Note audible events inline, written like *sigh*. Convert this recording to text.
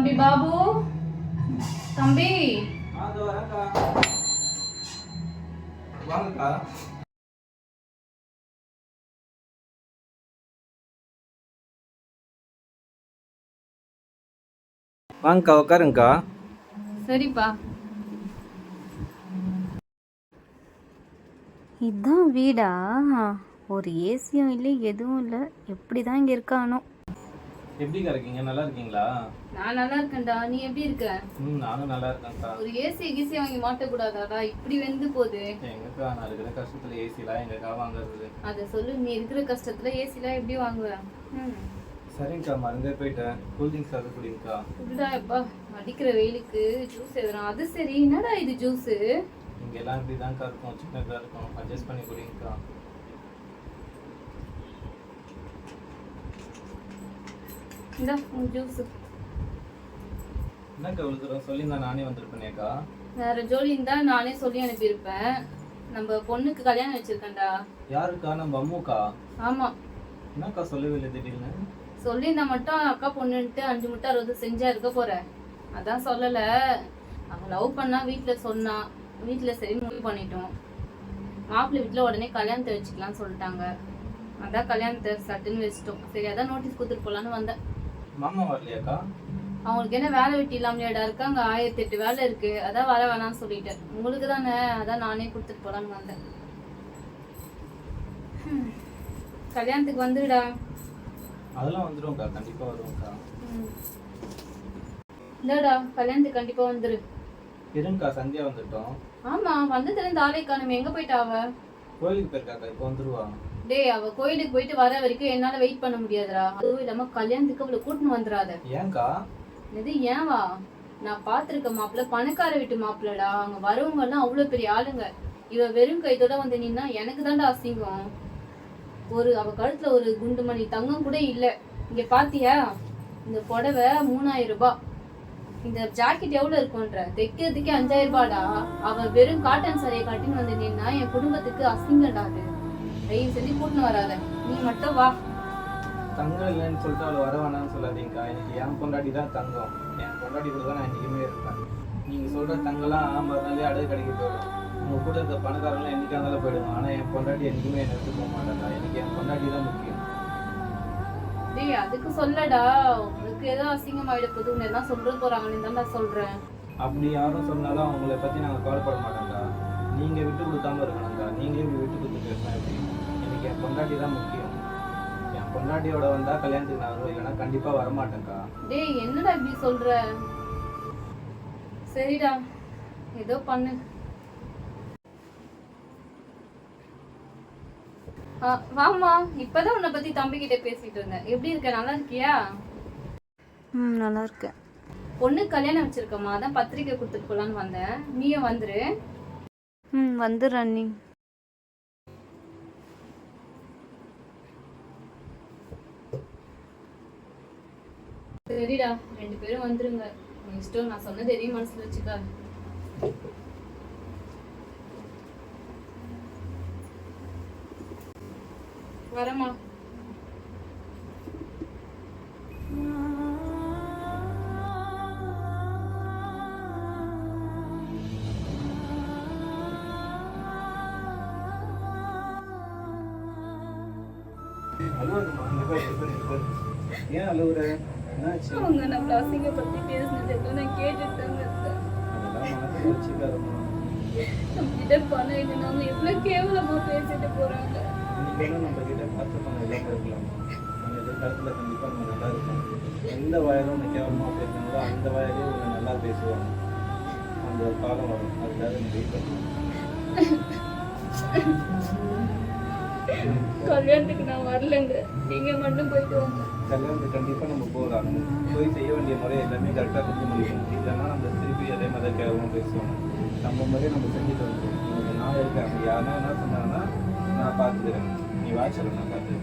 தம்பி பாபு. தம்பி. வாங்கக்கா. வாங்கக்கா உட்காருங்கக்கா சரிப்பா. இதுதான் வீடா? ஒரு ஏசியும் இல்லை எதுவும் இல்லை. எப்படி தான் இங்கே இருக்கானோ. எப்படிக்கா இருக்கீங்க? நல்லா இருக்கீங்களா? நான் நல்லா இருக்கேன்டா. நீ எப்படி இருக்க? ம் நானும் நல்லா இருக்கேன்க்கா. ஒரு ஏசி கிசி வாங்கி மாட்டக்கூடாதாடா? இப்படி வெந்து போகுது. எங்கக்கா நான் இருக்கிற கஷ்டத்துல ஏசிலாம் எங்கக்கா வாங்குறது? அதை சொல்லு. நீ இருக்கிற கஷ்டத்துல ஏசிலாம் எப்படி வாங்குவ? ம். சரிங்கக்கா மறந்தே போயிட்டேன். கூல்ட்ரிங்க்ஸ் அது குடிங்கக்கா. இப்படிடா எப்பா அடிக்கிற வெயிலுக்கு ஜூஸ் எதுனா? அது சரி. என்னடா இது ஜூஸு இங்கெல்லாம் இப்படி தான்க்கா இருக்கும். சின்னதாக இருக்கும். அட்ஜஸ்ட் பண்ணி குடிங்கக்கா. இந்தா ஜூஸ். என்னக்கா இவ்வளோ தூரம் சொல்லி நான் வந்திருப்பேனேக்கா வேற ஜோடி இருந்தா நானே சொல்லி அனுப்பியிருப்பேன். நம்ம பொண்ணுக்கு கல்யாணம் வச்சிருக்கேன்டா. யாருக்கா? நம்ம அம்முக்கா? ஆமா. என்னக்கா சொல்லவே இல்லை திடீர்னு? சொல்லியிருந்தா மட்டும் அக்கா பொண்ணுன்ட்டு அஞ்சு முட்டை அறுபது செஞ்சா இருக்க போற. அதான் சொல்லல. அவன் லவ் பண்ணா வீட்ல சொன்னா. வீட்ல சரி முடிவு பண்ணிட்டோம். மாப்பிள்ளை வீட்ல உடனே கல்யாணத்தை வச்சுக்கலாம்னு சொல்லிட்டாங்க. அதான் கல்யாணத்தை சட்டுன்னு வச்சுட்டோம். சரி அதான் நோட்டீஸ் கொடுத்துட்டு போலான்னு வந்தேன். மாமா வரலையாக்கா? அவங்களுக்கு என்ன வேலை வெட்டி இல்லாமலேடா இருக்கு அங்க ஆயிரத்தி எட்டு வேலை இருக்கு அதான் வர வேணாம்னு சொல்லிட்டேன். உங்களுக்கு தானே அதான் நானே கொடுத்துட்டு போலான்னு வந்தேன். கல்யாணத்துக்கு வந்துடா அதெல்லாம் வந்துடும்க்கா கண்டிப்பாக வருவோம்க்கா இந்தாடா கல்யாணத்துக்கு கண்டிப்பா வந்துரு. இருங்கக்கா சந்தியா வந்துட்டோம். ஆமா வந்ததுல இருந்து ஆளே காணும் எங்க போயிட்டா அவ? கோயிலுக்கு போயிருக்காக்கா இப்போ வந்துருவா. டேய் அவ கோயிலுக்கு போயிட்டு வர வரைக்கும் என்னால வெயிட் பண்ண முடியாதுடா. அதுவும் இல்லாம கல்யாணத்துக்கு அவளை கூட்டின்னு வந்துடாத ஏன்க்கா இது ஏன்வா நான் பாத்திருக்க மாப்பிள்ள பணக்கார வீட்டு மாப்பிள்ளடா அங்க வரவங்க எல்லாம் அவ்வளவு பெரிய ஆளுங்க. இவ வெறும் கைத்தோட வந்து நின்னா எனக்கு தான்டா அசிங்கம். ஒரு அவ கழுத்துல ஒரு குண்டு மணி தங்கம் கூட இல்ல. இங்க பாத்தியா? இந்த புடவை மூணாயிரம் ரூபாய் இந்த ஜாக்கெட் எவ்வளவு இருக்கும்ன்ற? தைக்கிறதுக்கே அஞ்சாயிரம் ரூபாடா. அவ வெறும் காட்டன் சாரியை கட்டின்னு வந்து நின்னா என் குடும்பத்துக்கு அசிங்கம்டா அது. தயவு செஞ்சு கூட்டின்னு வராத. நீ மட்டும் வா. தங்கம் இல்லைன்னு சொல்லிட்டு அவளை வர வேணாம்னு சொல்லாதீங்கக்கா. எனக்கு என் பொண்டாட்டி தான் தங்கம். என் பொண்டாட்டி கூட தான் நான் என்றைக்குமே இருப்பேன். நீங்கள் சொல்கிற தங்கம்லாம் மறுநாளே அடகு கடைக்கு போயிடும். உங்கள் கூட இருக்க பணக்காரங்களாம் என்றைக்கா இருந்தாலும் போயிடுவாங்க. ஆனால் என் பொண்டாட்டி என்றைக்குமே என்னை விட்டு போக மாட்டாங்க எனக்கு என் பொண்டாட்டி தான் முக்கியம். டேய் அதுக்கு சொல்லடா. உனக்கு ஏதோ அசிங்கமாயிட போகுது உன்னை என்ன சொல்றது போறாங்கன்னு தான் நான் சொல்றேன். அப்படி யாரும் சொன்னாலும் அவங்கள பற்றி நாங்கள் கவலைப்பட மாட்டோங்க்கா நீங்கள் விட்டு கொடுக்காம இருக்கணும்க்கா. நீங்களே இப்படி விட்டு கொடுத்து பேசினா எப்படி? பொண்டாட்டி தான் முக்கியம். என் பொண்டாட்டியோட வந்தால் கல்யாணத்துக்கு நான் வருவேன். இல்லைன்னா கண்டிப்பாக வரமாட்டேங்க்கா டேய் என்னடா இப்படி சொல்ற? சரிடா. ஏதோ பண்ணு. ஆ, வாம்மா. இப்பதான் உன்னை பத்தி தம்பி கிட்ட பேசிட்டு இருந்தேன். எப்படி இருக்க? நல்லா இருக்கியா? ம் நல்லா இருக்கேன். பொண்ணு கல்யாணம் வச்சிருக்கம்மா. அதான் பத்திரிக்கை கொடுத்துட்டு போலான்னு வந்தேன். நீயும் வந்துரு. ம் வந்துடுறேன் நீ. சரிடா ரெண்டு பேரும் வந்துருங்க. இஷ்டம் நான் சொன்னது எதையும் மனசுல வச்சுக்கா. வரமா ஏன் அழுகுற அவங்க நம்மள அசிங்கப்படுத்தி பேசினது எல்லாம் நான் கேட்டுட்டு தாங்க மனசுல வச்சுக்காதம்மா நம்மகிட்ட பணம் இல்லைன்னா அவங்க எவ்வளவு கேவலமா பேசிட்டு போறாங்க. நம்ம கிட்ட பார்த்து பண்ண இல்லாம இருக்கலாம். நம்ம எதிர்காலத்துல கண்டிப்பா நம்ம நல்லா இருக்கும் எந்த வயலும் உன்னை கேவலமா பேசுனாங்களோ அந்த வயலே உன்னை நல்லா பேசுவாங்க. அந்த காலம் வரும். அதுக்காக நீ வெயிட் பண்ணு *laughs* கல்யாணத்துக்கு நான் வரலங்க. நீங்க மட்டும் போயிட்டு வாங்க. கல்யாணத்துக்கு கண்டிப்பா நம்ம போகலாம். போய் செய்ய வேண்டிய முறை எல்லாமே கரெக்டாக செஞ்சு முடியும் இல்லைன்னா நம்ம திருப்பி அதே மாதிரி கேவலமாக பேசுவோம். நம்ம முறையை நம்ம செஞ்சுட்டு வந்துடும் நான் இருக்கேன். யாருன்னா என்ன சொன்னாங்கன்னா நான் பார்த்துக்கிறேன். நீ வாய்ச்சல நான் பார்த்து